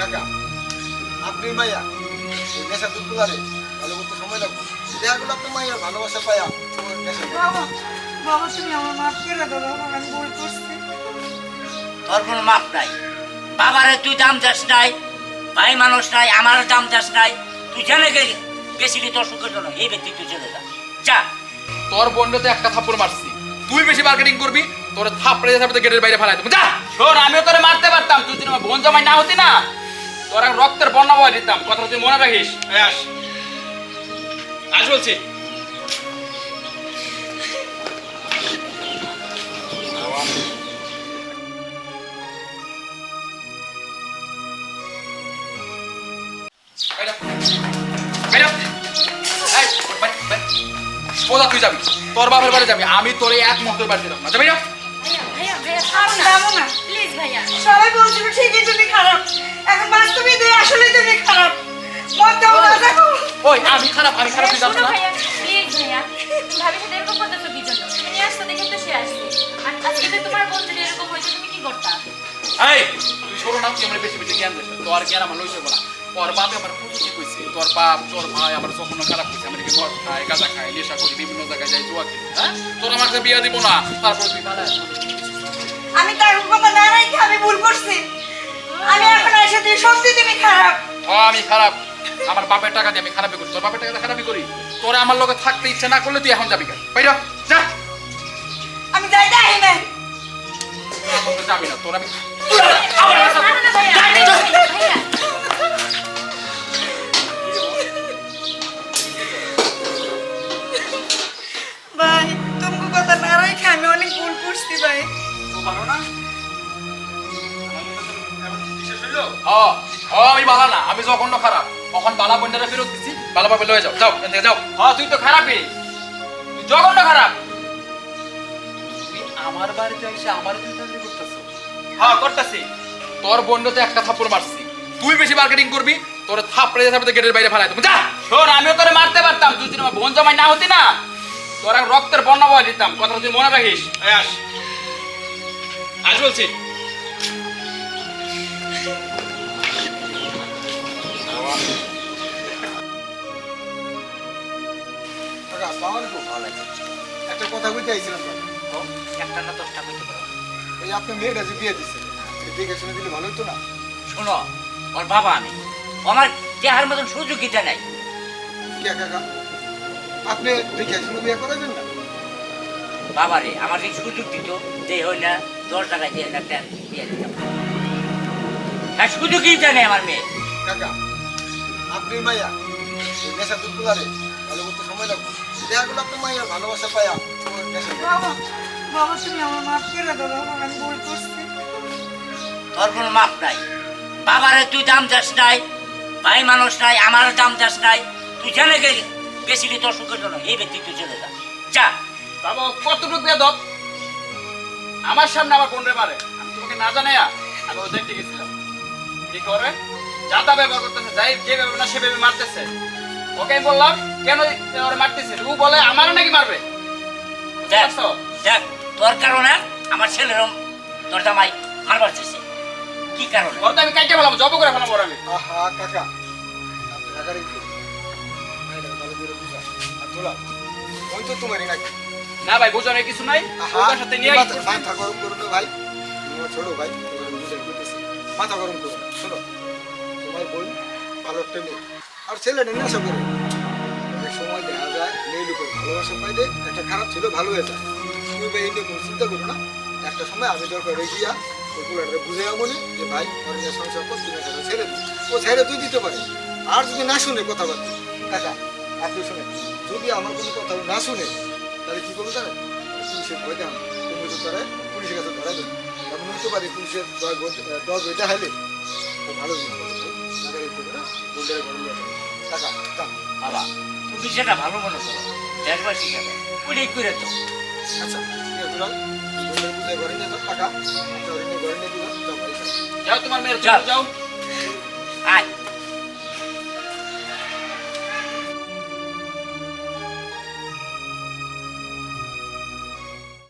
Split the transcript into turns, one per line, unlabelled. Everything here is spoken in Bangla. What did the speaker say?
কাকা আপনি মাইয়া নেশা দুধ গুলারে ভালো করতে সময় লাগবে। দেখা গেলো আপনার মাইয়া ভালোবাসা পায়া
বাবা বাবা তুমি আমার মাফ করে দাও আমি ভুল করছি।
তোর কোনো মাপ নাই। বাবারে তুই দাম নাই ভাই মানুষ নাই আমার দাম নাই। তুই জেনে গেলি বেশি কি তোর সুখের জন্য? এই ব্যক্তি তুই যা। যা।
তোর বন্ডতে একটা থাপ্পড় মারছি। তুই বেশি মার্কেটিং করবি তোর থাপ্পড়ে যাবে গেটের বাইরে ফেলাই দেবো। যা!
শোন আমিও তোরে মারতে পারতাম। তুই যদি আমার বোন জামাই না হতি না তোর রক্তের বন্যা বয় দিতাম কথা তুই মনে রাখিস? আস। আস বলছি।
সোজা তুই যাবি? তোর বাপের বাড়ি যাবি আমি তোর এক মুহূর্তের বাড়ি দিলাম না যাবি না
ভাইয়া ভাইয়া ভাইয়া ছাড়ো না। প্লিজ ভাইয়া
সবাই বলছিল ঠিকই তুমি খারাপ
আমি খারাপ
ভাইয়া,
না।
ভাইয়া প্লিজ ভাবি সাথে এরকম করতেছো কি জন্য তুমি নিয়ে আসছো দেখে তো সে আসছে। আর আজকে তো তোমার বোন যদি এরকম হয়েছে তুমি কি করতা?
এই তুই শোনো না তুই আমার বেশি বেশি জ্ঞান দিস তোর জ্ঞান আমার লইছে বলা তোর বাপে আমার প্রচুর কি কইছে। তোর বাপ তোর ভাই আমার যখন খারাপ কইছে আমি কি মদ খাই গাঁজা খাই নেশা করি বিভিন্ন জায়গায় যাই জুয়া খেলি হ্যাঁ? তোর আমাকে বিয়া দিব না। তারপর তুই
আমি তার কথা না রেখে আমি ভুল করছি। আমি এখন এসে তুই সত্যি তুমি খারাপ।
ও আমি খারাপ। আমার বাপের টাকা দিয়ে আমি খারাপই করি। তোর বাপের টাকা দিয়ে খারাপই করি? তোর আমার লগে থাকতে ইচ্ছে না করলে তুই এখন যাবি কেন? বাইরা যা।
আমি যাই যাই না
যাবি না তোর আমি
ভাই তুমি কথা না রেখে আমি অনেক ভুল করছি ভাই।
ও ও আমি বালা না আমি যখন খারাপ। তখন বালা বন্যারে ফেরত দিচ্ছি বালা ভাবে লয়ে যাও যাও, এখান থেকে যাও।
হ্যাঁ তুই তো খারাপই তুই জঘন্য খারাপ।
তুই আমার বাড়িতে এসে আমার তুই চাকরি করতেছ?
হ্যাঁ করতেছি।
তোর বন্ডতে একটা থাপ্পড় মারছি। তুই বেশি মার্কেটিং করবি, তোর থাপ্পড়ে যাবে গেটের বাইরে ফেলাই দেবো। যা!
শোন, আমিও তোরে মারতে পারতাম তুই যদি আমার বোন জামাই না হতি না। তোর রক্তের বন্যা বয় দিতাম। কথা তুই মনে রাখিস? আস। আস বলছি।
একটা কথা বলতে আইছিলাম।
একটা না দশটা কইতে পারো।
ওই আপনার মেয়েটা যে বিয়ে দিচ্ছে দেখে শুনে দিলে ভালো হতো না?
শোনো ওর বাবা আমি। আমার দেহার মতন সুযোগিতা নাই।
কে কাকা? আপনি দেখে শুনে বিয়ে করাবেন না?
বাবারে আমার এই সুযোগ দিত যে হই না দশ টাকায় দিয়ে একটা দিয়ে দিতাম। হ্যাঁ সুযোগই জানে আমার মেয়ে।
কাকা আপনি মাইয়া। এই নেশা দুধ গুলারে ভালো করতে সময় লাগবে। দেখা গেলো আপনার মাইয়া ভালোবাসা পায়া
বাবা বাবা তুমি আমার মাফ করে দাও বাবা আমি ভুল করছি।
তোর কোনো মাপ নাই। বাবারে তুই দাম চাস নাই ভাই মানুষ নাই আমার দাম নাই। তুই জেনে গেলি বেশি কি তোর সুখের জন্য এই ব্যক্তি তুই চলে যা। যা।
বাবা কতটুকু বেদব আমার সামনে আমার বোন রে মারে? আমি তোমাকে না জানাইয়া আমি ও দেখতে গেছিলাম। কি করে? যাতা ব্যবহার করতেছে যাই যে ব্যবহার না সে ভেবে মারতেছে। ওকে আমি বললাম কেন ওরে মারতেছে? ও বলে আমারও নাকি মারবে।
দেখ? দেখ তোর কারণে আমার ছেলেরও তোর জামাই মারবার চেয়েছে কি কারণে?
ওর তো আমি কাইটে ফেলাম জব করে ফেলাম ওর আমি।
আহা কাকা আপনি কাকার ওই তো তোমারই নাকি?
না ভাই বোঝানোর কিছু নাই। ওর সাথে নিয়ে
ভাই। ছোট ভাই বুঝাই করতেছি মাথা গরম করো। শোনো, তোমার বোন ভালো একটা মেয়ে। আর ছেলেটা নেশা করে। অনেক সময় দেখা যায় মেয়ে লোকের ভালোবাসা পাইলে একটা খারাপ ছিল, ভালো হয়ে যায়। তুমি ভাই এই নিয়ে কোনো চিন্তা করো না। একটা সময় আমি দরকার রেখিয়া ওই কুলারটা বুঝে মনে যে, ভাই ওর নিয়ে সংসার কর তুমি সেটা ছেড়ে দিই ও ছেড়ে তুই দিতে পারে। আর যদি না শুনে কথাবার্তা, কাকা, আপনি শুনে যদি আমার কোনো কথা না শুনে, তাহলে কি করব জানেন? পুলিশের ভয় দেন তুমি তো তারা পুলিশের কাছে ধরা দেন। এমন পারি পুলিশের দশ এটা হাইলে তো ভালো
বাবা তুমি সেটা ভালো মনে করো। দেশবাসী হিসাবে ওইটাই করে তো
আচ্ছা ঘরে নিয়ে
যাও তোমার মেয়ের
যাও।
যাও।
আয়।